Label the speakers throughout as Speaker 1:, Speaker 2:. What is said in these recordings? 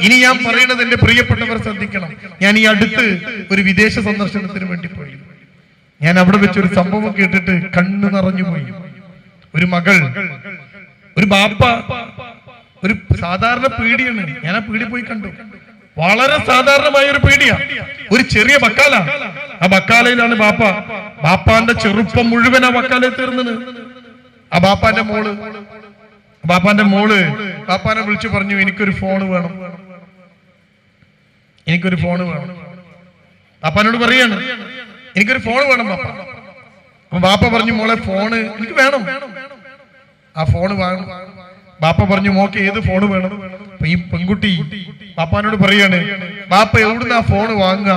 Speaker 1: ഇനി ഞാൻ പറയുന്നത് എന്റെ പ്രിയപ്പെട്ടവർ ശ്രദ്ധിക്കണം. ഞാൻ ഈ അടുത്ത് ഒരു വിദേശ സന്ദർശനത്തിന് വേണ്ടി പോയി. ഞാൻ അവിടെ വെച്ച് ഒരു സംഭവം കേട്ടിട്ട് കണ്ണു നിറഞ്ഞു പോയി. ഒരു മകൾ ഒരു ബാപ്പ ഒരു സാധാരണ പീടിയാണ്. ഞാൻ ആ പീടി പോയി കണ്ടു. വളരെ സാധാരണമായ ഒരു പേടിയാ. ഒരു ചെറിയ ബക്കാല. ആ ബക്കാലയിലാണ് ബാപ്പ. ബാപ്പാന്റെ ചെറുപ്പം മുഴുവൻ ആ ബക്കാലയിൽ തീർന്നത്. ആ ബാപ്പാന്റെ മോൾ ബാപ്പാന്റെ മോൾ ബാപ്പാനെ വിളിച്ചു പറഞ്ഞു എനിക്കൊരു ഫോണ് വേണം. എനിക്കൊരു ഫോണ് വേണം. പാപ്പാനോട് പറയാണ്. എനിക്കൊരു ഫോൺ വേണം പാപ്പ. അപ്പൊ ബാപ്പ പറഞ്ഞു മോളെ ഫോണ് എനിക്ക് വേണം. ആ ഫോണ് വേണം ബാപ്പ പറഞ്ഞു മോക്ക് ഏത് ഫോണ് വേണം? ഈ പെൺകുട്ടി പാപ്പാനോട് പറയാണ് ബാപ്പ എവിടുന്ന് ആ ഫോണ് വാങ്ങുക?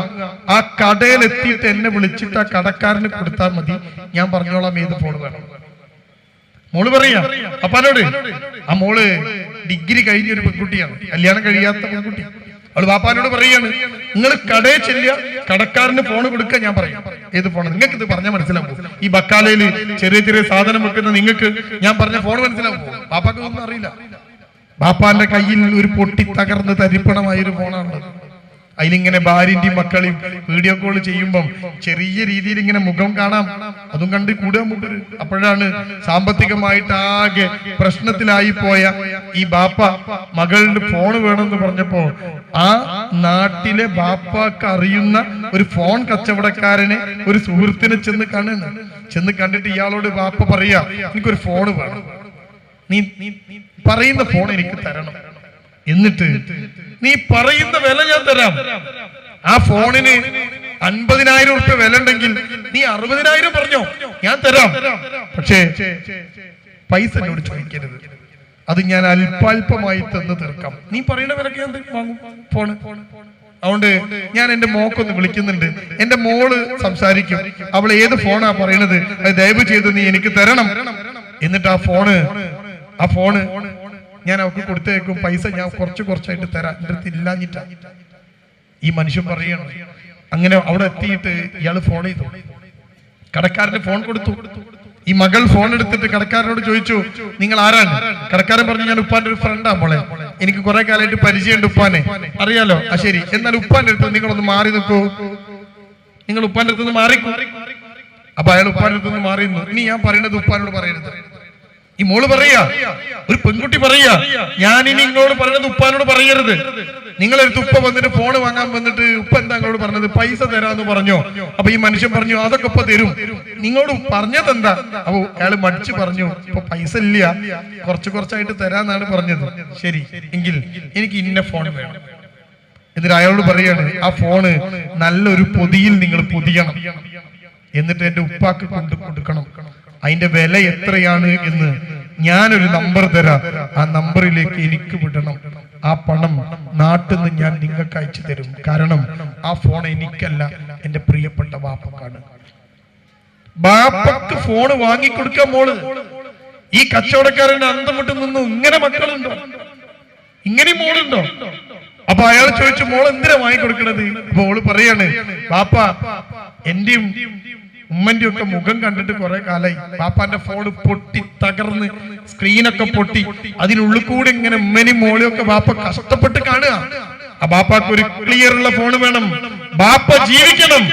Speaker 1: ആ കടയിൽ എത്തിയിട്ട് എന്നെ വിളിച്ചിട്ട് ആ കടക്കാരന് കൊടുത്താൽ മതി. ഞാൻ പറഞ്ഞോളാം ഏത് ഫോൺ വേണം. മോൾ പറയാ അപ്പാനോട് ആ മോൾ ഡിഗ്രി കഴിഞ്ഞ ഒരു പെൺകുട്ടിയാണ്. കല്യാണം കഴിയാത്ത പെൺകുട്ടി. അവൾ ബാപ്പാനോട് പറയാണ് നിങ്ങൾ കടയിൽ ചെല്ലുക കടക്കാരന് ഫോൺ കൊടുക്കുക ഞാൻ പറയാം. ഏത് ഫോൺ നിങ്ങൾക്ക് ഇത് പറഞ്ഞാൽ മനസ്സിലാവും? ഈ ബക്കാലയിൽ ചെറിയ ചെറിയ സാധനം വെക്കുന്ന നിങ്ങൾക്ക് ഞാൻ പറഞ്ഞ ഫോൺ മനസ്സിലാവും? ബാപ്പാക്ക് ഒന്നും അറിയില്ല. ബാപ്പാന്റെ കയ്യിൽ ഒരു പൊട്ടി തകർന്ന് തരിപ്പണമായ ഒരു ഫോണാണുള്ളത് അതിലിങ്ങനെ ഭാര്യന്റെയും മക്കളെയും വീഡിയോ കോൾ ചെയ്യുമ്പം ചെറിയ രീതിയിൽ ഇങ്ങനെ മുഖം കാണാം. അതും കണ്ട് കൂടെ മുട്ടര് അപ്പോഴാണ് സാമ്പത്തികമായിട്ട് ആകെ പ്രശ്നത്തിലായി പോയ ഈ ബാപ്പ മകളുടെ ഫോൺ വേണമെന്ന് പറഞ്ഞപ്പോ ആ നാട്ടിലെ ബാപ്പാക്ക് അറിയുന്ന ഒരു ഫോൺ കച്ചവടക്കാരനെ ഒരു സുഹൃത്തിനെ ചെന്ന് കാണുന്നു. ചെന്ന് കണ്ടിട്ട് ഇയാളോട് ബാപ്പ പറയാ എനിക്കൊരു ഫോൺ വേണം. നീ നീ പറയുന്ന ഫോൺ എനിക്ക് തരണം. എന്നിട്ട് നീ പറയുന്ന വില ഞാൻ തരാം. ആ ഫോണിന് അൻപതിനായിരം ഉറുപ്പ്യ വില ഉണ്ടെങ്കിൽ നീ അറുപതിനായിരം പറഞ്ഞോ? ഞാൻ തരാം. പക്ഷേ പൈസ എന്നോട് ചോദിക്കരുത്. അത് ഞാൻ അല്പാൽപമായി തന്നു തീർക്കാം. നീ പറയുന്ന വിലക്ക് ഞാൻ വാങ്ങും. ഫോണ്. അതുകൊണ്ട് ഞാൻ എന്റെ മോക്കൊന്ന് വിളിക്കുന്നുണ്ട്. എന്റെ മോൾ സംസാരിക്കും. അവൾ ഏത് ഫോണാ പറയണത്? അത് ദയവ് ചെയ്ത് നീ എനിക്ക് തരണം. എന്നിട്ട് ആ ഫോണ് ആ ഫോണ് ഞാൻ അവർക്ക് കൊടുത്തേക്കും പൈസ ഞാൻ കുറച്ച് കുറച്ചായിട്ട് തരാം. എന്റെ അടുത്ത് ഇല്ലാഞ്ഞിട്ടാ. ഈ മനുഷ്യൻ പറയണം അങ്ങനെ അവിടെ എത്തിയിട്ട് ഇയാൾ ഫോൺ ചെയ്തു. കടക്കാരന് ഫോൺ കൊടുത്തു. ഈ മകൾ ഫോൺ എടുത്തിട്ട് കടക്കാരനോട് ചോദിച്ചു നിങ്ങൾ ആരാണ്? കടക്കാരൻ പറഞ്ഞു ഞാൻ ഉപ്പാന്റെ ഒരു ഫ്രണ്ടാ മോളെ. എനിക്ക് കുറെ കാലമായിട്ട് പരിചയമുണ്ട് ഉപ്പാനെ. അറിയാലോ? ആ ശരി. എന്നാൽ ഉപ്പാന്റെ അടുത്ത് നിങ്ങളൊന്ന് മാറി നിൽക്കൂ. നിങ്ങൾ ഉപ്പാന്റെ അടുത്ത് നിന്ന് മാറി അപ്പൊ അയാൾ ഉപ്പാന്റെ അടുത്ത് നിന്ന് മാറി നിന്നു. ഇനി ഞാൻ പറയുന്നത് ഉപ്പാനോട് പറയരുത്. ഈ മോൾ പറയാ ഒരു പെൺകുട്ടി പറയാ ഞാൻ ഇനി നിങ്ങളോട് പറഞ്ഞത് ഉപ്പാനോട് പറയരുത്. നിങ്ങളൊരു തുപ്പ വന്നിട്ട് ഫോണ് വാങ്ങാൻ വന്നിട്ട് ഉപ്പ എന്താ നിങ്ങളോട് പറഞ്ഞത്? പൈസ തരാന്ന് പറഞ്ഞോ. അപ്പൊ ഈ മനുഷ്യൻ പറഞ്ഞു അതൊക്കെ ഇപ്പൊ തരും. നിങ്ങളോട് പറഞ്ഞത് എന്താ അപ്പൊ അയാൾ മടിച്ചു പറഞ്ഞു ഇപ്പൊ പൈസ ഇല്ല. കുറച്ച് കുറച്ചായിട്ട് തരാന്നാണ് പറഞ്ഞത്. ശരി. എങ്കിൽ എനിക്ക് ഇന്ന ഫോൺ വേണം. എന്നിട്ട് അയാളോട് പറയാണ് ആ ഫോണ് നല്ലൊരു പൊതിയിൽ നിങ്ങൾ പൊതിയണം. എന്നിട്ട് എന്റെ ഉപ്പാക്ക് കൊണ്ട് കൊടുക്കണം. അതിന്റെ വില എത്രയാണ് എന്ന് ഞാനൊരു നമ്പർ തരാം. ആ നമ്പറിലേക്ക് എനിക്ക് വിടണം. ആ പണം നാട്ടിൽ നിന്ന് ഞാൻ നിങ്ങൾക്ക് അയച്ചു തരും. കാരണം ആ ഫോൺ എനിക്കല്ല എന്റെ പ്രിയപ്പെട്ട വാപ്പക്കാണ്. ബാപ്പക്ക് ഫോൺ വാങ്ങിക്കൊടുക്കാൻ മോൾ. ഈ കച്ചവടക്കാരൻ അന്തം വിട്ട് നിന്നു ഇങ്ങനെ മക്കളുണ്ടോ? ഇങ്ങനെ മോളുണ്ടോ? അപ്പൊ അയാൾ ചോദിച്ചു മോൾ എന്തിനാ വാങ്ങിക്കൊടുക്കണത്? അപ്പൊ മോൾ പറയാണ് ബാപ്പ എന്റെയും ഉമ്മന്റെ ഒക്കെ മുഖം കണ്ടിട്ട് കുറെ കാലായി. പാപ്പാന്റെ ഫോൺ പൊട്ടി തകർന്ന് സ്ക്രീനൊക്കെ പൊട്ടി. അതിനുള്ളിൽ കൂടെ ഇങ്ങനെ ഉമ്മനും മോളിയൊക്കെ ബാപ്പ കഷ്ടപ്പെട്ട് കാണുക. ആ ബാപ്പാക്ക് ഒരു ക്ലിയർ ഉള്ള ഫോൺ വേണം. ബാപ്പ ജീവിക്കണം.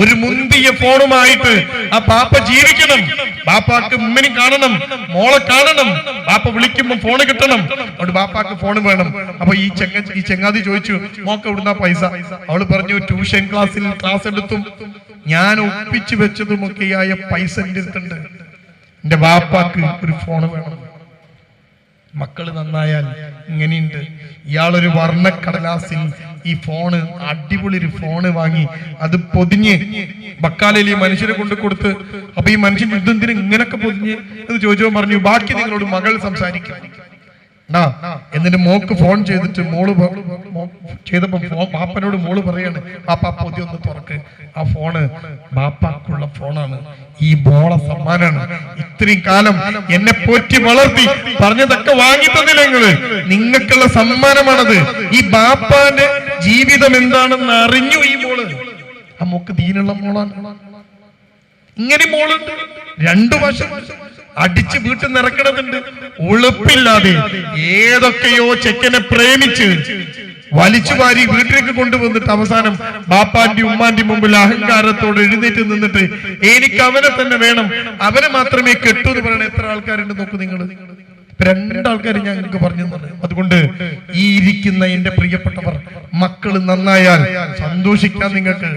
Speaker 1: ഒരു മുന്തിയ ഫോണുമായിട്ട് ആ ബാപ്പ ജീവിക്കണം. ബാപ്പാക്ക് ഉമ്മനെ കാണണം മോളെ കാണണം. ബാപ്പ വിളിക്കുമ്പോ ഫോണ് കിട്ടണം. അതുകൊണ്ട് ബാപ്പാക്ക് ഫോൺ വേണം. അപ്പൊ ഈ ചെങ്ങ ഈ ചെങ്ങാതി ചോദിച്ചു മോക്ക് എവിടുന്ന പൈസ? അവൾ പറഞ്ഞു ട്യൂഷൻ ക്ലാസ്സിൽ ക്ലാസ് എടുത്തും. ഞാൻ ഒപ്പിച്ചു വെച്ചതുമൊക്കെയായ പൈസ എന്റെ എന്റെ ബാപ്പാക്ക് ഒരു ഫോൺ വേണം. മക്കൾ നന്നായാൽ ഇങ്ങനെയുണ്ട്. ഇയാളൊരു വർണക്കടലാസിൽ ഈ ഫോണ് അടിപൊളി ഒരു ഫോണ് വാങ്ങി അത് പൊതിഞ്ഞ് ബക്കാലയിൽ ഈ മനുഷ്യരെ കൊണ്ട് കൊടുത്ത് അപ്പൊ ഈ മനുഷ്യൻ യുദ്ധത്തിന് ഇങ്ങനൊക്കെ പൊതിഞ്ഞ് എന്ന് ചോദിച്ചോ പറഞ്ഞു ബാക്കി നിങ്ങളോട് മകൾ സംസാരിക്കും. ണ്ടാ. എന്നിട്ട് മോക്ക് ഫോൺ ചെയ്തിട്ട് മോൾ ചെയ്തപ്പോ ബാപ്പനോട് മോൾ പറയാണ് ബാപ്പ ആ പൊതി ഒന്ന് തുറക്ക്. ആ ഫോണ് ബാപ്പാക്കുള്ള ഫോണാണ്. ഈ മോളെ സമ്മാനാണ്. ഇത്രയും കാലം എന്നെ പോറ്റി വളർത്തി പറഞ്ഞതൊക്കെ വാങ്ങി തന്നില്ല നിങ്ങൾ? നിങ്ങൾക്കുള്ള സമ്മാനമാണത്. ഈ ബാപ്പാന്റെ ജീവിതം എന്താണെന്ന് അറിഞ്ഞു ഈ മോൾ. ആ മോക്ക് ദീനുള്ള മോളാണ്. ഇങ്ങനെ മോളുണ്ട്. രണ്ടു വശം. അടിച്ച് വീട്ടിൽ നിറക്കണതുണ്ട് ഉളുപ്പില്ലാതെ ഏതൊക്കെയോ ചെക്കനെ പ്രേമിച്ച് വലിച്ചു വാരി വീട്ടിലേക്ക് കൊണ്ടുവന്നിട്ട് അവസാനം ബാപ്പാന്റെ ഉമ്മാന്റെ മുമ്പിൽ അഹങ്കാരത്തോട് എഴുന്നേറ്റ് നിന്നിട്ട് എനിക്ക് അവനെ തന്നെ വേണം. അവനെ മാത്രമേ കെട്ടൂ എന്ന് പറയണ എത്ര ആൾക്കാരുണ്ട് നോക്കൂ നിങ്ങൾ രണ്ടാൾക്കാർ ഞാൻ നിങ്ങൾക്ക് പറഞ്ഞു അതുകൊണ്ട് ഈ ഇരിക്കുന്ന എന്റെ പ്രിയപ്പെട്ടവർ മക്കൾ നന്നായാൽ സന്തോഷിക്കാം നിങ്ങൾക്ക്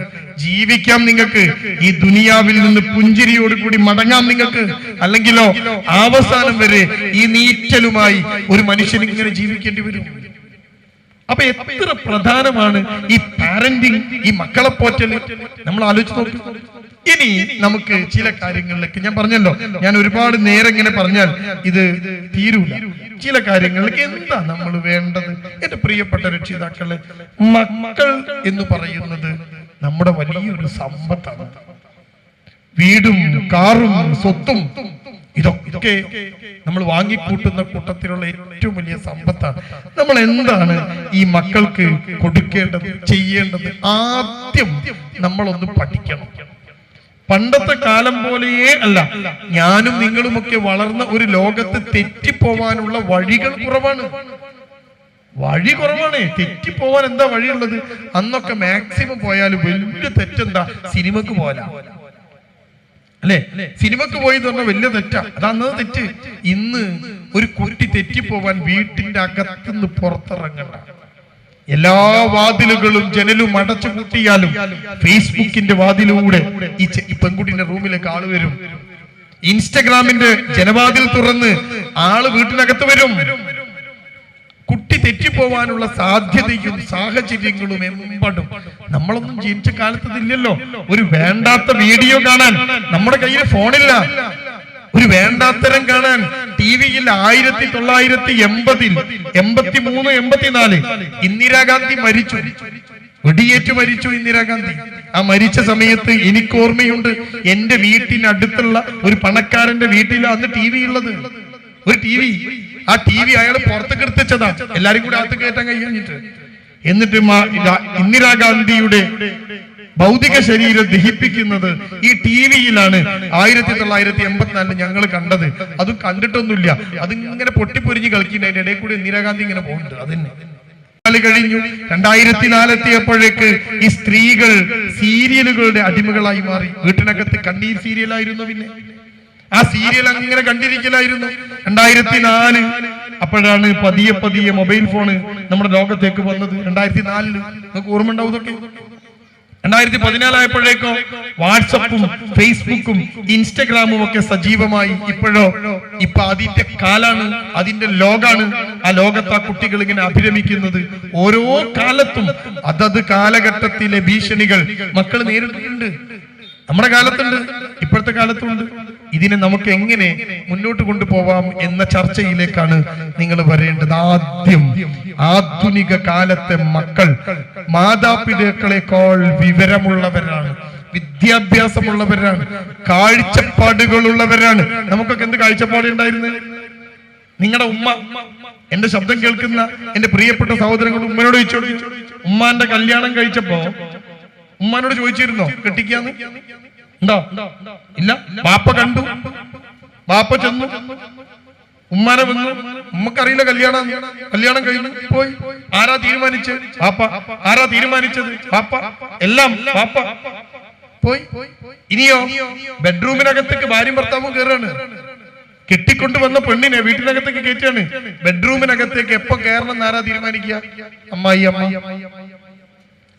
Speaker 1: ജീവിക്കാം നിങ്ങൾക്ക് ഈ ദുനിയാവിൽ നിന്ന് പുഞ്ചിരിയോട് കൂടി മടങ്ങാം നിങ്ങൾക്ക്. അല്ലെങ്കിലോ അവസാനം വരെ ഈ നീറ്റലുമായി ഒരു മനുഷ്യൻ ഇങ്ങനെ ജീവിക്കേണ്ടി വരും. അപ്പൊ എത്ര പ്രധാനമാണ് ഈ പാരന്റിങ് ഈ മക്കളെ പോറ്റൽ നമ്മൾ ആലോചിച്ച് നോക്കി. ഇനി നമുക്ക് ചില കാര്യങ്ങളിലേക്ക് ഞാൻ പറഞ്ഞല്ലോ ഞാൻ ഒരുപാട് നേരം ഇങ്ങനെ പറഞ്ഞാൽ ഇത് തീരൂല. ചില കാര്യങ്ങളിലേക്ക് എന്താ നമ്മൾ വേണ്ടത്? എന്റെ പ്രിയപ്പെട്ട രക്ഷിതാക്കളെ മക്കൾ എന്ന് പറയുന്നത് നമ്മുടെ വലിയൊരു സമ്പത്താണ്. വീടും കാറും സ്വത്തും ഇതൊക്കെ നമ്മൾ വാങ്ങിക്കൂട്ടുന്ന കൂട്ടത്തിലുള്ള ഏറ്റവും വലിയ സമ്പത്താണ്. നമ്മൾ എന്താണ് ഈ മക്കൾക്ക് കൊടുക്കേണ്ടത് ചെയ്യേണ്ടത്? ആദ്യം നമ്മളൊന്ന് പഠിക്കണം. പണ്ടത്തെ കാലം പോലെയേ അല്ല. ഞാനും നിങ്ങളുമൊക്കെ വളർന്ന ഒരു ലോകത്ത് തെറ്റിപ്പോവാനുള്ള വഴികൾ കുറവാണ്. വഴി കുറവാണ്. തെറ്റിപ്പോവാൻ എന്താ വഴിയുള്ളത്? അന്നൊക്കെ മാക്സിമം പോയാൽ വലിയ തെറ്റെന്താ? സിനിമക്ക് പോലാ അല്ലെ? സിനിമക്ക് പോയി എന്ന് പറഞ്ഞാൽ വലിയ തെറ്റാ. അതാണ് തെറ്റ്. ഇന്ന് ഒരു കുട്ടി തെറ്റിപ്പോവാൻ വീട്ടിന്റെ അകത്തുനിന്ന് പുറത്തിറങ്ങണ്ട. എല്ലാ വാതിലുകളും ജനലും അടച്ചു കൂട്ടിയാലും ഫേസ്ബുക്കിന്റെ വാതിലൂടെ ഈ പെൺകുട്ടിന്റെ റൂമിലേക്ക് ആൾ വരും. ഇൻസ്റ്റഗ്രാമിന്റെ ജനവാതിൽ തുറന്ന് ആൾ വീട്ടിനകത്ത് വരും. കുട്ടി തെറ്റിപ്പോവാനുള്ള സാധ്യതയും സാഹചര്യങ്ങളും എമ്പാടും. നമ്മളൊന്നും ജീവിച്ച കാലത്തതില്ലല്ലോ ഒരു വേണ്ടാത്ത വീഡിയോ കാണാൻ നമ്മുടെ കയ്യിൽ ഫോണില്ല. ഒരു വേണ്ടാത്തരം കാണാൻ ടി വിയിൽ ആയിരത്തി തൊള്ളായിരത്തി എൺപതിൽ എൺപത്തി മൂന്ന് എൺപത്തിനാല് ഇന്ദിരാഗാന്ധി മരിച്ചു. വെടിയേറ്റ് മരിച്ചു ഇന്ദിരാഗാന്ധി. ആ മരിച്ച സമയത്ത് എനിക്ക് ഓർമ്മയുണ്ട് എന്റെ വീട്ടിനടുത്തുള്ള ഒരു പണക്കാരന്റെ വീട്ടിലാണ് അന്ന് ടി വി ഉള്ളത്. ഒരു ടി വി. ആ ടി വി അയാൾ പുറത്തേക്ക് എടുത്തതാ എല്ലാരും കൂടെ അകത്ത് കയറ്റാൻ കഴിഞ്ഞിട്ട് എന്നിട്ട് ഇന്ദിരാഗാന്ധിയുടെ ഭൗതിക ശരീരം ദഹിപ്പിക്കുന്നത് ഈ ടി വിയിലാണ്. ആയിരത്തി തൊള്ളായിരത്തി എൺപത്തിനാലിന് ഞങ്ങൾ കണ്ടത്. അത് കണ്ടിട്ടൊന്നുമില്ല. അതിങ്ങനെ പൊട്ടിപ്പൊരിഞ്ഞ് കളിക്കുന്ന അതിന്റെ ഇടയിൽ കൂടി ഇന്ദിരാഗാന്ധി ഇങ്ങനെ പോകുന്നുണ്ട്. അതന്നെ നാല് കഴിഞ്ഞു. രണ്ടായിരത്തി നാലെത്തിയപ്പോഴേക്ക് ഈ സ്ത്രീകൾ സീരിയലുകളുടെ അടിമകളായി മാറി. വീട്ടിനകത്ത് കണ്ണീർ സീരിയലായിരുന്നു പിന്നെ. ആ സീരിയൽ അങ്ങനെ കണ്ടിരിക്കലായിരുന്നു. രണ്ടായിരത്തി നാല് അപ്പോഴാണ് പതിയെ പതിയെ മൊബൈൽ ഫോണ് നമ്മുടെ ലോകത്തേക്ക് വന്നത്. രണ്ടായിരത്തി നാലിൽ നമുക്ക് ഓർമ്മ ഉണ്ടാവും ഇതൊക്കെ? രണ്ടായിരത്തി പതിനാലായപ്പോഴേക്കോ വാട്സപ്പും ഫേസ്ബുക്കും ഇൻസ്റ്റഗ്രാമും ഒക്കെ സജീവമായി. ഇപ്പോഴോ? ഇപ്പൊ അതിന്റെ കാലാണ് അതിന്റെ ലോകാണ് ആ ലോകത്ത് ആ കുട്ടികൾ ഇങ്ങനെ അഭിരമിക്കുന്നത്. ഓരോ കാലത്തും അതത് കാലഘട്ടത്തിലെ ഭീഷണികൾ മക്കൾ നേരിട്ടിട്ടുണ്ട് നമ്മുടെ കാലത്തുണ്ട് ഇപ്പോഴത്തെ കാലത്തുണ്ട്. ഇതിനെ നമുക്ക് എങ്ങനെ മുന്നോട്ട് കൊണ്ടുപോവാം എന്ന ചർച്ചയിലേക്കാണ് നിങ്ങൾ വരേണ്ടത്. ആദ്യം ആധുനിക കാലത്തെ മക്കൾ മാതാപിതാക്കളെക്കാൾ വിവരമുള്ളവരാണ് വിദ്യാഭ്യാസമുള്ളവരാണ് കാഴ്ചപ്പാടുകളുള്ളവരാണ്. നമുക്കൊക്കെ എന്ത് കാഴ്ചപ്പാട് ഉണ്ടായിരുന്നു? നിങ്ങളുടെ ഉമ്മ എന്റെ ശബ്ദം കേൾക്കുന്ന എന്റെ പ്രിയപ്പെട്ട സഹോദരങ്ങൾ ഉമ്മയോട് ചോദിച്ചോ ഉമ്മാന്റെ കല്യാണം കഴിച്ചപ്പോ ഉമ്മാനോട് ചോദിച്ചിരുന്നോ? കെട്ടിക്കാന്ന്? ഉണ്ടോ? ഇല്ല? പാപ്പ കണ്ടു. പാപ്പ ചെന്നു. ഉമ്മാനെ വന്നു. ഉമ്മക്കറിയില്ല കല്യാണം. കല്യാണം കഴിഞ്ഞു പോയി. ആരാ തീരുമാനിച്ച്? പാപ്പ ആരാ തീരുമാനിച്ചത്? പാപ്പ എല്ലാം പാപ്പ പോയി. ഇനിയോ? ബെഡ്റൂമിനകത്തേക്ക് ഭാര്യയും ഭർത്താവും കയറാണ് കെട്ടിക്കൊണ്ട് വന്ന പെണ്ണിനെ വീട്ടിനകത്തേക്ക് കയറ്റാണ്. ബെഡ്റൂമിനകത്തേക്ക് എപ്പോ കയറണം എന്നാരാ തീരുമാനിക്കുക? അമ്മായി അമ്മ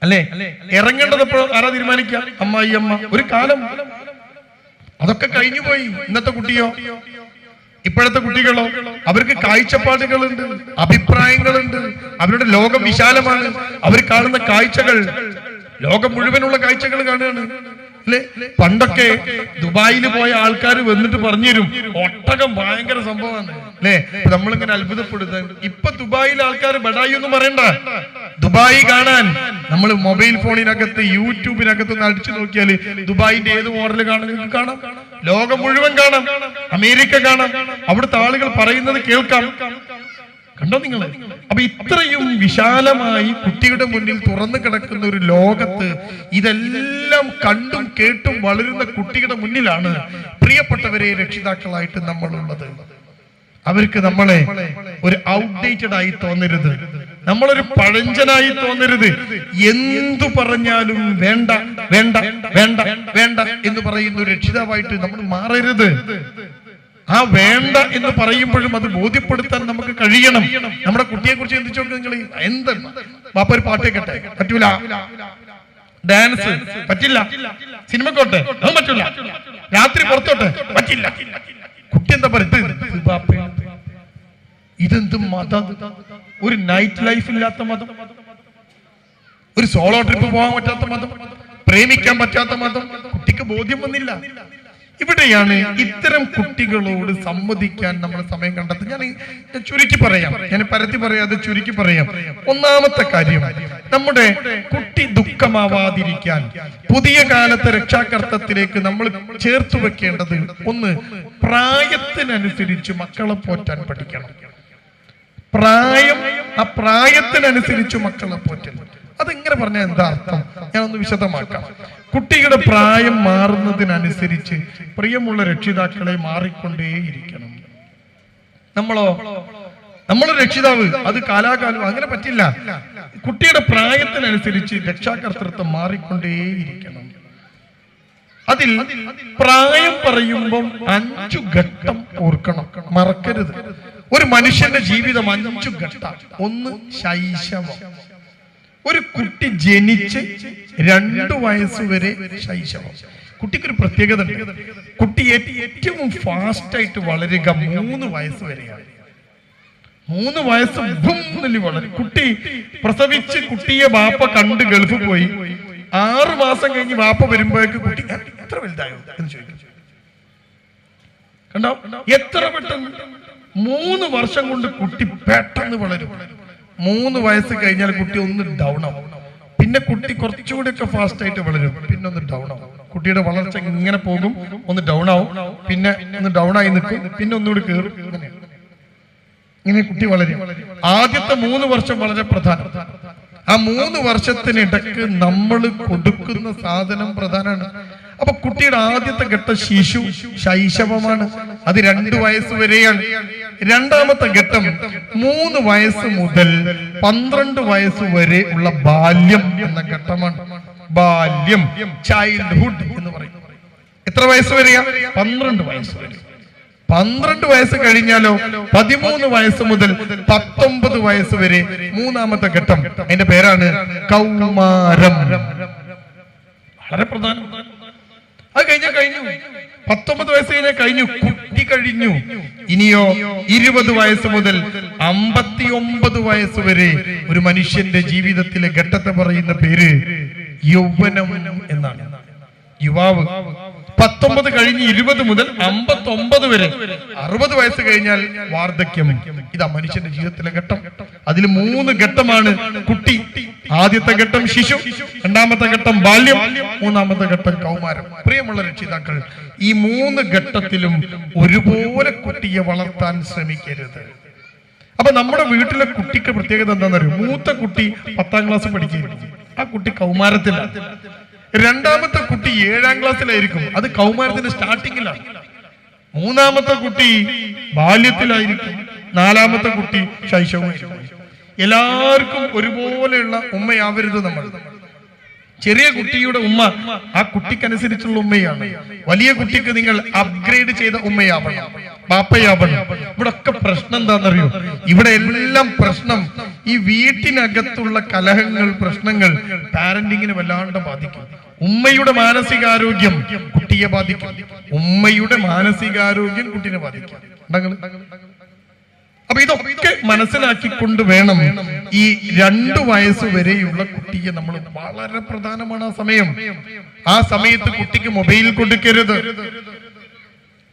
Speaker 1: അല്ലേ? ഇറങ്ങേണ്ടത് എപ്പോഴോ ആരാ തീരുമാനിക്കുക? അമ്മായി അമ്മ. ഒരു കാലം. അതൊക്കെ കഴിഞ്ഞു പോയി. ഇന്നത്തെ കുട്ടിയോ? ഇപ്പോഴത്തെ കുട്ടികളോ? അവർക്ക് കാഴ്ചപ്പാടുകളുണ്ട് അഭിപ്രായങ്ങളുണ്ട്. അവരുടെ ലോകം വിശാലമാണ്. അവർ കാണുന്ന കാഴ്ചകൾ ലോകം മുഴുവനുള്ള കാഴ്ചകൾ കാണുകയാണ്. അല്ലെ? പണ്ടൊക്കെ ദുബായിൽ പോയ ആൾക്കാർ വന്നിട്ട് പറഞ്ഞു തരും ഒട്ടകം ഭയങ്കര സംഭവമാണ്. അല്ലെ നമ്മളിങ്ങനെ അത്ഭുതപ്പെടുത്ത ഇപ്പൊ ദുബായിൽ ആൾക്കാർ ബഡായി ഒന്നും പറയണ്ട. ദുബായി കാണാൻ. നമ്മൾ മൊബൈൽ ഫോണിനകത്ത് യൂട്യൂബിനകത്ത് ഒന്ന് അടിച്ചു നോക്കിയാൽ ദുബായിന്റെ ഏത് മോഡൽ കാണാൻ കാണാം? ലോകം മുഴുവൻ കാണാം. അമേരിക്ക കാണാം. അവിടുത്തെ ആളുകൾ പറയുന്നത് കേൾക്കാം. കണ്ടോ നിങ്ങൾ? അപ്പൊ ഇത്രയും വിശാലമായി കുട്ടിയുടെ മുന്നിൽ തുറന്നു കിടക്കുന്ന ഒരു ലോകത്ത് ഇതെല്ലാം കണ്ടും കേട്ടും വളരുന്ന കുട്ടിയുടെ മുന്നിലാണ് പ്രിയപ്പെട്ടവരെ രക്ഷിതാക്കളായിട്ട് നമ്മളുള്ളത്. അവർക്ക് നമ്മളെ ഒരു ഔട്ട്ഡേറ്റഡ് ആയി തോന്നരുത്. നമ്മളൊരു പഴഞ്ചനായി തോന്നരുത്. എന്തു പറഞ്ഞാലും വേണ്ട വേണ്ട വേണ്ട വേണ്ട എന്ന് പറയുന്ന ഒരു രക്ഷിതാവായിട്ട് നമ്മൾ മാറരുത്. ആ വേണ്ട എന്ന് പറയുമ്പോഴും അത് ബോധ്യപ്പെടുത്താൻ നമുക്ക് കഴിയണം. നമ്മുടെ കുട്ടിയെ കുറിച്ച് ചിന്തിച്ചോണ്ട് നിങ്ങൾ എന്ത്? ബാപ്പ ഒരു പാട്ട് കേട്ടെ. പറ്റൂല. ഡാൻസ്. പറ്റില്ല. സിനിമക്കോട്ടെ. അത് പറ്റില്ല രാത്രി പുറത്തോട്ടെ. പറ്റില്ല. എന്താ മതം? ഒരു നൈറ്റ് ലൈഫ് ഇല്ലാത്ത മതം. ഒരു സോളോ ട്രിപ്പ് പോകാൻ പറ്റാത്ത മതം. പ്രേമിക്കാൻ പറ്റാത്ത മതം. കുട്ടിക്ക് ബോധ്യം വന്നില്ല. ഇവിടെയാണ് ഇത്തരം കുട്ടികളോട് സംവദിക്കാൻ നമ്മൾ സമയം ഞാൻ ഞാൻ ചുരുക്കി പറയാം. ഞാൻ പരത്തി പറയാതെ ചുരുക്കി പറയാം. ഒന്നാമത്തെ കാര്യം നമ്മുടെ കുട്ടി ദുഃഖമാവാതിരിക്കാൻ പുതിയ കാലത്തെ രക്ഷാകർത്തത്തിലേക്ക് നമ്മൾ ചേർത്ത് വെക്കേണ്ടത് ഒന്ന് പ്രായത്തിനനുസരിച്ച് മക്കളെ പോറ്റാൻ പഠിക്കണം. പ്രായം ആ പ്രായത്തിനനുസരിച്ച് മക്കളെ പോറ്റൽ അതെങ്ങനെ പറഞ്ഞാൽ എന്താ അർത്ഥം? ഞാൻ ഒന്ന് വിശദമാക്കാം. കുട്ടിയുടെ പ്രായം മാറുന്നതിനനുസരിച്ച് പ്രിയമുള്ള രക്ഷിതാക്കളെ മാറിക്കൊണ്ടേയിരിക്കണം. നമ്മളോ? നമ്മൾ രക്ഷിതാവ് അത് കാലാകാലം അങ്ങനെ പറ്റില്ല. കുട്ടിയുടെ പ്രായത്തിനനുസരിച്ച് രക്ഷാകർത്തൃത്വം മാറിക്കൊണ്ടേയിരിക്കണം. അതിൽ പ്രായം പറയുമ്പം അഞ്ചു ഘട്ടം ഓർക്കണം. മറക്കരുത്. ഒരു മനുഷ്യന്റെ ജീവിതം അഞ്ചു ഘട്ടം. ഒന്ന് ശൈശവം. ഒരു കുട്ടി ജനിച്ച് രണ്ടു വയസ്സ് വരെ ശൈശവം. കുട്ടിക്കൊരു പ്രത്യേകത ഉണ്ട്. കുട്ടി ഏറ്റവും ഫാസ്റ്റ് ആയിട്ട് വളരുക മൂന്ന് വയസ്സ് വരെയാണ്. മൂന്ന് വയസ്സ് വളരും. കുട്ടി പ്രസവിച്ച് കുട്ടിയെ ബാപ്പ കണ്ട് ഗൾഫ് പോയി. ആറ് മാസം കഴിഞ്ഞ് വാപ്പ വരുമ്പോഴേക്ക് കുട്ടി എത്ര വലുതായോ എന്ന് ചോദിക്കും. കണ്ടോ? എത്ര പെട്ടെന്ന്? മൂന്ന് വർഷം കൊണ്ട് കുട്ടി പെട്ടെന്ന് വളരും. മൂന്ന് വയസ്സ് കഴിഞ്ഞാൽ കുട്ടി ഒന്ന് ഡൗൺ ആവും. പിന്നെ കുട്ടി കുറച്ചുകൂടി ഒക്കെ ഫാസ്റ്റ് ആയിട്ട് വളരും. പിന്നെ ഒന്ന് ഡൗൺ ആവും. കുട്ടിയുടെ വളർച്ച ഇങ്ങനെ പോകും ഒന്ന് ഡൗൺ ആവും. പിന്നെ ഒന്ന് ഡൗൺ ആയി നിൽക്കും പിന്നെ ഒന്നുകൂടി കയറും. ഇങ്ങനെ കുട്ടി വളരും. ആദ്യത്തെ മൂന്ന് വർഷം വളരെ പ്രധാനം. ആ മൂന്ന് വർഷത്തിനിടക്ക് നമ്മൾ കൊടുക്കുന്ന സാധനം പ്രധാനമാണ്. അപ്പൊ കുട്ടിയുടെ ആദ്യത്തെ ഘട്ട ശിശു ശൈശവമാണ്. അത് രണ്ടു വയസ്സ് വരെയാണ്. രണ്ടാമത്തെ ഘട്ടം മൂന്ന് വയസ്സ് മുതൽ പന്ത്രണ്ട് വയസ്സ് വരെ ഉള്ള ബാല്യം എന്ന ഘട്ടമാണ്. ബാല്യം ചൈൽഡ്ഹുഡ് എന്ന് പറയും. എത്ര വയസ്സ് വരെയാ? പന്ത്രണ്ട് വയസ്സ് വരെ. പന്ത്രണ്ട് വയസ്സ് കഴിഞ്ഞാലോ പതിമൂന്ന് വയസ്സ് മുതൽ പത്തൊമ്പത് വയസ്സ് വരെ മൂന്നാമത്തെ ഘട്ടം. അതിന്റെ പേരാണ് കൗമാരം. വളരെ പ്രധാനം. അത് കഴിഞ്ഞാൽ കഴിഞ്ഞു. പത്തൊമ്പത് വയസ്സ് കഴിഞ്ഞാൽ കഴിഞ്ഞു കുട്ടി കഴിഞ്ഞു. ഇനിയോ ഇരുപത് വയസ്സ് മുതൽ അമ്പത്തി ഒമ്പത് വയസ്സ് വരെ ഒരു മനുഷ്യന്റെ ജീവിതത്തിലെ ഘട്ടത്തെ പറയുന്ന പേര് യൗവനം എന്നാണ്. യുവാവ് പത്തൊമ്പത് കഴിഞ്ഞ് ഇരുപത് മുതൽ അമ്പത്തി ഒമ്പത് വരെ. അറുപത് വയസ്സ് കഴിഞ്ഞാൽ വാർദ്ധക്യം. ഇതാ മനുഷ്യന്റെ ജീവിതത്തിലെ ഘട്ടം. അതിൽ മൂന്ന് ഘട്ടമാണ് കുട്ടി. ആദ്യത്തെ ഘട്ടം ശിശു രണ്ടാമത്തെ ഘട്ടം ബാല്യം മൂന്നാമത്തെ ഘട്ടം കൗമാരം. പ്രിയമുള്ള രക്ഷിതാക്കൾ ഈ മൂന്ന് ഘട്ടത്തിലും ഒരുപോലെ കുട്ടിയെ വളർത്താൻ ശ്രമിക്കരുത്. അപ്പൊ നമ്മുടെ വീട്ടിലെ കുട്ടിക്ക് പ്രത്യേകത എന്താണെന്നറിയോ? മൂത്ത കുട്ടി പത്താം ക്ലാസ് പഠിക്കുകയായിരിക്കും ആ കുട്ടി കൗമാരത്തിലാണ് രണ്ടാമത്തെ കുട്ടി ഏഴാം ക്ലാസ്സിലായിരിക്കും. അത് കൗമാരത്തിന്റെ സ്റ്റാർട്ടിങ്ങിലാണ്. മൂന്നാമത്തെ കുട്ടി ബാല്യത്തിലായിരിക്കും. നാലാമത്തെ കുട്ടി ശൈശവമായിരിക്കും. എല്ലാവർക്കും ഒരുപോലെയുള്ള ഉമ്മയാവരുത് നമ്മൾ. ചെറിയ കുട്ടിയുടെ ഉമ്മ ആ കുട്ടിക്കനുസരിച്ചുള്ള ഉമ്മയാണ്. വലിയ കുട്ടിക്ക് നിങ്ങൾ അപ്ഗ്രേഡ് ചെയ്ത ഉമ്മയാവണം പാപ്പയാവണം ഇവിടെ ഒക്കെ പ്രശ്നം എന്താണെന്നറിയോ? ഇവിടെ എല്ലാം പ്രശ്നം. ഈ വീട്ടിനകത്തുള്ള കലഹങ്ങൾ പ്രശ്നങ്ങൾ പാരന്റിങ്ങിനെ വല്ലാണ്ട് ബാധിക്കും. ഉമ്മയുടെ മാനസികാരോഗ്യം കുട്ടിയെ ബാധിക്കും. ഉമ്മയുടെ മാനസികാരോഗ്യം കുട്ടിനെ ബാധിക്കും. അപ്പൊ ഇതൊക്കെ മനസ്സിലാക്കിക്കൊണ്ട് വേണം ഈ രണ്ടു വയസ്സ് വരെയുള്ള കുട്ടിയെ നമ്മൾ വളരെ പ്രധാനമാണ് ആ സമയം. ആ സമയത്ത് കുട്ടിക്ക് മൊബൈൽ കൊടുക്കരുത്.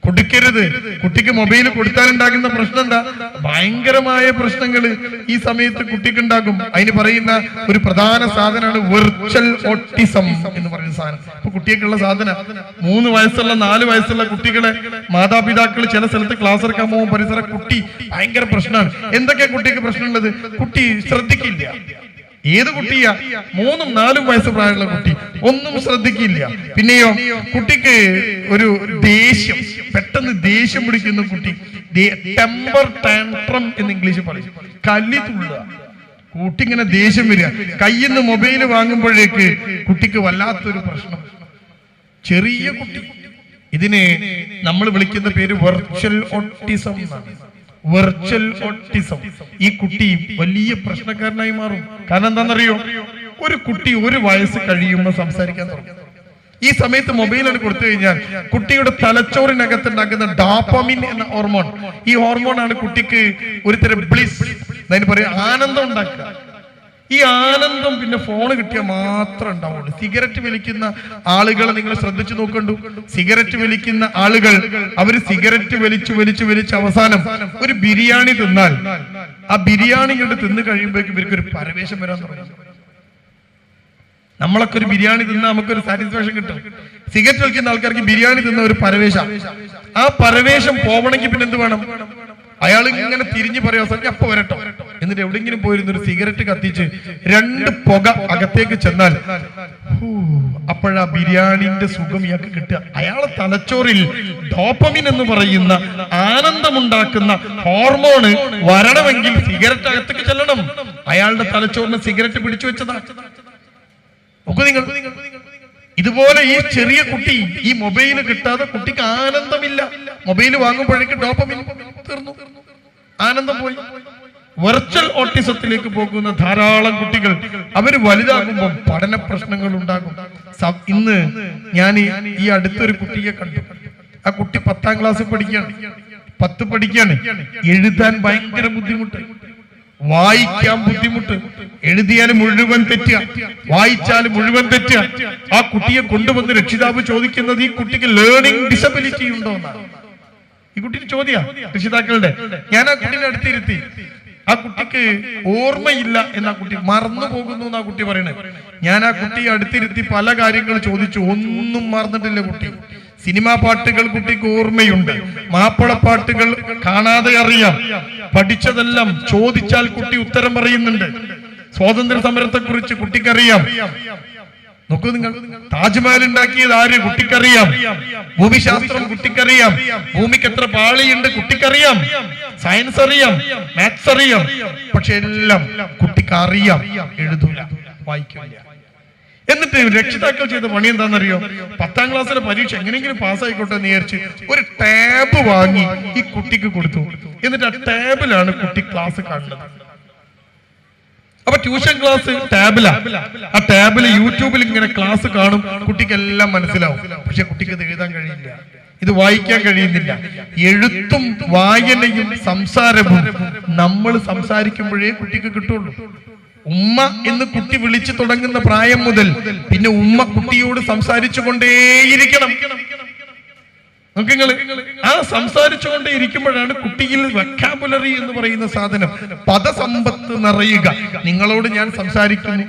Speaker 1: കൊടുക്കരുത്. കുട്ടിക്ക് മൊബൈൽ കൊടുത്താൽ ഉണ്ടാകുന്ന പ്രശ്നം എന്താ ഭയങ്കരമായ പ്രശ്നങ്ങൾ ഈ സമയത്ത് കുട്ടിക്ക് ഉണ്ടാകും. അതിന് പറയുന്ന ഒരു പ്രധാന സാധനമാണ് വെർച്വൽ ഓട്ടിസം എന്ന് പറയുന്ന സാധനം. ഇപ്പൊ കുട്ടികൾക്കുള്ള സാധന. മൂന്ന് വയസ്സുള്ള നാല് വയസ്സുള്ള കുട്ടികളെ മാതാപിതാക്കൾ ചില സ്ഥലത്ത് ക്ലാസ് എടുക്കാൻ പോകുമ്പോൾ പരിസര കുട്ടി ഭയങ്കര പ്രശ്നമാണ്. എന്തൊക്കെ കുട്ടിക്ക് പ്രശ്നമുള്ളത്? കുട്ടി ശ്രദ്ധിക്കില്ല. ഏത് കുട്ടിയാ? മൂന്നും നാലും വയസ്സ് പ്രായമുള്ള കുട്ടി. ഒന്നും ശ്രദ്ധിക്കില്ല. പിന്നെയോ കുട്ടിക്ക് ഒരു ദേഷ്യം പെട്ടെന്ന് ദേഷ്യം പിടിക്കുന്ന കുട്ടി. ടെമ്പർ ടാൻട്രം എന്ന് ഇംഗ്ലീഷ് പറയും. കല്ലി തുള്ളുക. കുട്ടി ഇങ്ങനെ ദേഷ്യം വരിക. കയ്യിൽ നിന്ന് മൊബൈൽ വാങ്ങുമ്പോഴേക്ക് കുട്ടിക്ക് വല്ലാത്തൊരു പ്രശ്നം. ചെറിയ കുട്ടി. ഇതിനെ നമ്മൾ വിളിക്കുന്ന പേര് വെർച്വൽ ഓട്ടിസം എന്നാണ്. വെർച്വൽ ഓട്ടിസം ഈ കുട്ടി വലിയ പ്രശ്നക്കാരനായി മാറും. കാരണം എന്താണെന്നറിയോ? ഒരു കുട്ടി ഒരു വയസ്സ് കഴിയുമ്പോൾ സംസാരിക്കാൻ തുടങ്ങും. ഈ സമയത്ത് മൊബൈലാണ് കൊടുത്തു കഴിഞ്ഞാൽ കുട്ടിയുടെ തലച്ചോറിനകത്ത് ഉണ്ടാക്കുന്ന ഡാപ്പമിൻ എന്ന ഹോർമോൺ ഈ ഹോർമോൺ ആണ് കുട്ടിക്ക് ഒരു തരം ബ്ലിസ് അതിന് പറയാം ആനന്ദം ഉണ്ടാക്കുക. ഈ ആനന്ദം പിന്നെ ഫോണ് കിട്ടിയാൽ മാത്രം ഉണ്ടാവുള്ളൂ. സിഗരറ്റ് വലിക്കുന്ന ആളുകളെ നിങ്ങൾ ശ്രദ്ധിച്ചു നോക്കണ്ടു. സിഗരറ്റ് വലിക്കുന്ന ആളുകൾ അവർ സിഗരറ്റ് വലിച്ചു വലിച്ചു വലിച്ച് അവസാനം ഒരു ബിരിയാണി തിന്നാൽ ആ ബിരിയാണി ഇങ്ങോട്ട് തിന്ന് കഴിയുമ്പോഴേക്കും ഇവർക്ക് ഒരു പരവേശം വരാൻ തുടങ്ങും. നമ്മളൊക്കെ ഒരു ബിരിയാണി തിന്നാൽ നമുക്കൊരു സാറ്റിസ്ഫാക്ഷൻ കിട്ടും. സിഗരറ്റ് വലിക്കുന്ന ആൾക്കാർക്ക് ബിരിയാണി തിന്ന ഒരു പരവേശം. ആ പരവേശം പോവണമെങ്കിൽ പിന്നെ എന്ത് വേണം? അയാൾ ഇങ്ങനെ തിരിഞ്ഞു പറയാ സാർ അപ്പൊ വരട്ടോ. എന്നിട്ട് എവിടെങ്കിലും പോയിരുന്ന ഒരു സിഗരറ്റ് കത്തിച്ച് രണ്ട് പുക അകത്തേക്ക് ചെന്നാൽ അപ്പോഴാ ബിരിയാണിന്റെ സുഖം ഇയാൾക്ക് കിട്ടുക. അയാളെ തലച്ചോറിൽ ഡോപ്പമിൻ എന്ന് പറയുന്ന ആനന്ദമുണ്ടാക്കുന്ന ഹോർമോണ് വരണമെങ്കിൽ സിഗരറ്റ് അകത്തേക്ക് ചെല്ലണം. അയാളുടെ തലച്ചോറിന് സിഗരറ്റ് പിടിച്ചു വെച്ചതാ. നിങ്ങൾ ഇതുപോലെ ഈ ചെറിയ കുട്ടി ഈ മൊബൈൽ കിട്ടാതെ കുട്ടിക്ക് ആനന്ദമില്ല. മൊബൈൽ വാങ്ങുമ്പോഴേക്ക് ഡോപ്പമിൻ തീർന്നു. ആനന്ദം പോയി. വെർച്വൽ ഓട്ടിസത്തിലേക്ക് പോകുന്ന ധാരാളം കുട്ടികൾ. അവർ വലുതാകുമ്പോൾ പഠന പ്രശ്നങ്ങൾ ഉണ്ടാകും. ഇന്ന് ഞാൻ ഈ- അടുത്തൊരു കുട്ടിയെ കണ്ടു. ആ കുട്ടി പത്താം ക്ലാസ് പഠിക്കുകയാണ്. പത്ത് പഠിക്കുകയാണ്. എഴുതാൻ ഭയങ്കര ബുദ്ധിമുട്ട്. വായിക്കാൻ ബുദ്ധിമുട്ട്. എഴുതിയാൽ മുഴുവൻ തെറ്റുക. വായിച്ചാൽ മുഴുവൻ തെറ്റുക. ആ കുട്ടിയെ കൊണ്ടുവന്ന് രക്ഷിതാവ് ചോദിക്കുന്നത് ഈ കുട്ടിക്ക് ലേണിംഗ് ഡിസബിലിറ്റി ഉണ്ടോ എന്നാണ്. ഈ കുട്ടിയുടെ ചോദ്യ രക്ഷിതാക്കളുടെ. ഞാൻ ആ കുട്ടീനെ അടുത്തിരുത്തി. ആ കുട്ടിക്ക് ഓർമ്മയില്ല എന്ന കുട്ടി മറന്നു പോകുന്നു എന്നാ കുട്ടി പറയണേ. ഞാൻ ആ കുട്ടിയെ അടുത്തിരുത്തി പല കാര്യങ്ങൾ ചോദിച്ചു. ഒന്നും മറന്നിട്ടില്ല കുട്ടി. സിനിമാ പാട്ടുകൾ കുട്ടിക്ക് ഓർമ്മയുണ്ട്. മാപ്പിള പാട്ടുകൾ കാണാതെ അറിയാം. പഠിച്ചതെല്ലാം ചോദിച്ചാൽ കുട്ടി ഉത്തരം പറയുന്നുണ്ട്. സ്വാതന്ത്ര്യ സമരത്തെ കുറിച്ച് കുട്ടിക്കറിയാം. നോക്കൂ നിങ്ങൾ. താജ്മഹൽ ഉണ്ടാക്കിയത് ആര്? കുട്ടിക്കറിയാം. ഭൂമിശാസ്ത്രം കുട്ടിക്കറിയാം. ഭൂമിക്ക് എത്ര പാളിയുണ്ട് കുട്ടിക്കറിയാം. സയൻസ് അറിയാം. മാത്സ് അറിയാം. പക്ഷെ എല്ലാം കുട്ടിക്കറിയാം. എഴുതൂല. വായിക്കില്ല. എന്നിട്ട് രക്ഷിതാക്കൾ ചെയ്ത പണി എന്താണെന്നറിയോ? പത്താം ക്ലാസ്സിലെ പരീക്ഷ എങ്ങനെയെങ്കിലും പാസ്സായിക്കോട്ടെ എന്ന് വിചാരിച്ച് ഒരു ടാബ് വാങ്ങി ഈ കുട്ടിക്ക് കൊടുത്തു. എന്നിട്ട് ആ ടാബിലാണ് കുട്ടി ക്ലാസ് കാണുന്നത്. അപ്പൊ ട്യൂഷൻ ക്ലാസ് ടാബിലാ ആ ടാബിൽ യൂട്യൂബിൽ ഇങ്ങനെ ക്ലാസ് കാണും. കുട്ടിക്കെല്ലാം മനസ്സിലാവും. പക്ഷെ കുട്ടിക്ക് ഇത് എഴുതാൻ കഴിയില്ല. ഇത് വായിക്കാൻ കഴിയുന്നില്ല. എഴുത്തും വായനയും സംസാരവും നമ്മൾ സംസാരിക്കുമ്പോഴേ കുട്ടിക്ക് കിട്ടുള്ളൂ. ഉമ്മ എന്ന് കുട്ടി വിളിച്ചു തുടങ്ങുന്ന പ്രായം മുതൽ പിന്നെ ഉമ്മ കുട്ടിയോട് സംസാരിച്ചു കൊണ്ടേയിരിക്കണം. നോക്കിങ്ങൾ ആ സംസാരിച്ചുകൊണ്ടേ ഇരിക്കുമ്പോഴാണ് കുട്ടിയിൽ വെക്കാബുലറി എന്ന് പറയുന്ന സാധനം. പദസമ്പത്ത് നിറയുക. നിങ്ങളോട് ഞാൻ സംസാരിക്കുന്നു.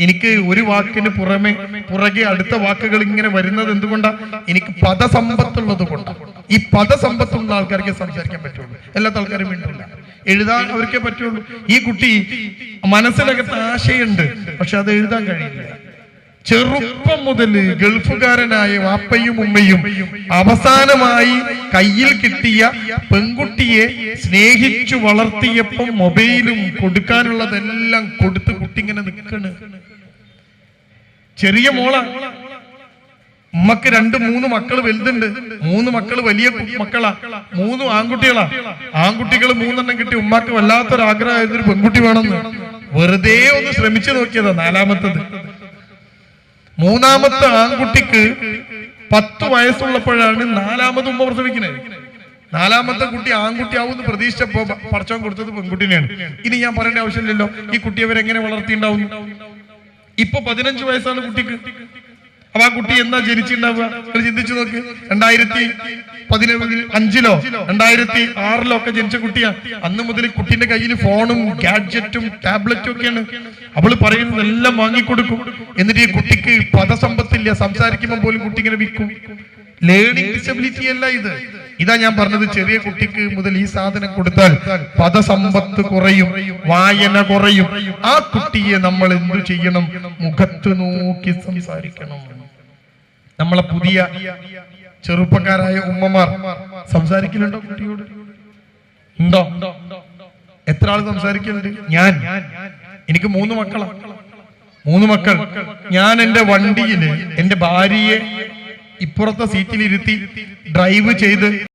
Speaker 1: എനിക്ക് ഒരു വാക്കിന് പുറമെ പുറകെ അടുത്ത വാക്കുകൾ ഇങ്ങനെ വരുന്നത് എന്തുകൊണ്ടാ? എനിക്ക് പദസമ്പത്തുള്ളത് കൊണ്ടാണ് ഈ പദസമ്പത്തുള്ള ആൾക്കാർക്ക് സംസാരിക്കാൻ പറ്റുള്ളൂ. എല്ലാത്ത ആൾക്കാരും വേണ്ടില്ല എഴുതാൻ അവർക്കേ പറ്റുള്ളൂ. ഈ കുട്ടി മനസ്സിലകത്ത് ആശയുണ്ട്. പക്ഷെ അത് എഴുതാൻ കഴിയില്ല. ചെറുപ്പം മുതൽ ഗൾഫുകാരനായ വാപ്പയും ഉമ്മയും അവസാനമായി കയ്യിൽ കിട്ടിയ പെൺകുട്ടിയെ സ്നേഹിച്ചു വളർത്തിയപ്പം മൊബൈലും കൊടുക്കാനുള്ളതെല്ലാം കൊടുത്ത് കുട്ടി ഇങ്ങനെ നിൽക്കണ് ചെറിയ മോള ഉമ്മക്ക് രണ്ട് മൂന്ന് മക്കൾ വലുതുണ്ട്. മൂന്ന് മക്കൾ വലിയ മക്കളാ. മൂന്ന് ആൺകുട്ടികളാ. ആൺകുട്ടികൾ മൂന്നെണ്ണം കിട്ടി. ഉമ്മക്ക് വല്ലാത്തൊരു ആഗ്രഹമായിരുന്നു ഒരു പെൺകുട്ടി വേണമെന്ന്. വെറുതെ ഒന്ന് ശ്രമിച്ചു നോക്കിയതാ നാലാമത്തത്. മൂന്നാമത്തെ ആൺകുട്ടിക്ക് പത്ത് വയസ്സുള്ളപ്പോഴാണ് നാലാമത് ഉമ്മ പ്രസവിക്കുന്നത്. നാലാമത്തെ കുട്ടി ആൺകുട്ടി ആവുമെന്ന് പ്രതീക്ഷിച്ചപ്പോ പടച്ചോൻ കൊടുത്തത് പെൺകുട്ടിനെയാണ്. ഇനി ഞാൻ പറയേണ്ട ആവശ്യമില്ലല്ലോ. ഈ കുട്ടി അവരെങ്ങനെ വളർത്തിണ്ടാവും ഇപ്പൊ പതിനഞ്ച് വയസ്സാണ് കുട്ടിക്ക്. അപ്പൊ ആ കുട്ടി എന്താ ജനിച്ചിട്ടുണ്ടാവുക ചിന്തിച്ചു നോക്ക്. രണ്ടായിരത്തി പതിനേഴ് അഞ്ചിലോ? രണ്ടായിരത്തി ആറിലോ ഒക്കെ ജനിച്ച കുട്ടിയാ. അന്ന് മുതൽ കുട്ടിന്റെ കയ്യിൽ ഫോണും ഗാഡ്ജറ്റും ടാബ്ലറ്റും ഒക്കെയാണ്. അവൾ പറയുന്നതെല്ലാം വാങ്ങിക്കൊടുക്കും. എന്നിട്ട് ഈ കുട്ടിക്ക് പദസമ്പത്തില്ല. സംസാരിക്കുമ്പോൾ പോലും കുട്ടി ഇങ്ങനെ വിൽക്കും. ലേണിംഗ് ഡിസബിലിറ്റി അല്ല ഇത്. ഇതാ ഞാൻ പറഞ്ഞത് ചെറിയ കുട്ടിക്ക് മുതൽ ഈ സാധനം കൊടുത്താൽ പദസമ്പത്ത് കുറയും വായന കുറയും. ആ കുട്ടിയെ നമ്മൾ എന്തു ചെയ്യണം? മുഖത്ത് നോക്കി സംസാരിക്കണം. നമ്മളെ പുതിയ ചെറുപ്പക്കാരായ ഉമ്മമാർ സംസാരിക്കലുണ്ടോ കുട്ടിയോട്? ഉണ്ടോ? എത്ര ആൾ സംസാരിക്കുന്നുണ്ട്? ഞാൻ. എനിക്ക് മൂന്ന് മക്കളാണ് മൂന്ന് മക്കൾ. ഞാൻ എന്റെ വണ്ടിയിൽ എന്റെ ഭാര്യയെ ഇപ്പുറത്തെ സീറ്റിലിരുത്തി ഡ്രൈവ് ചെയ്ത്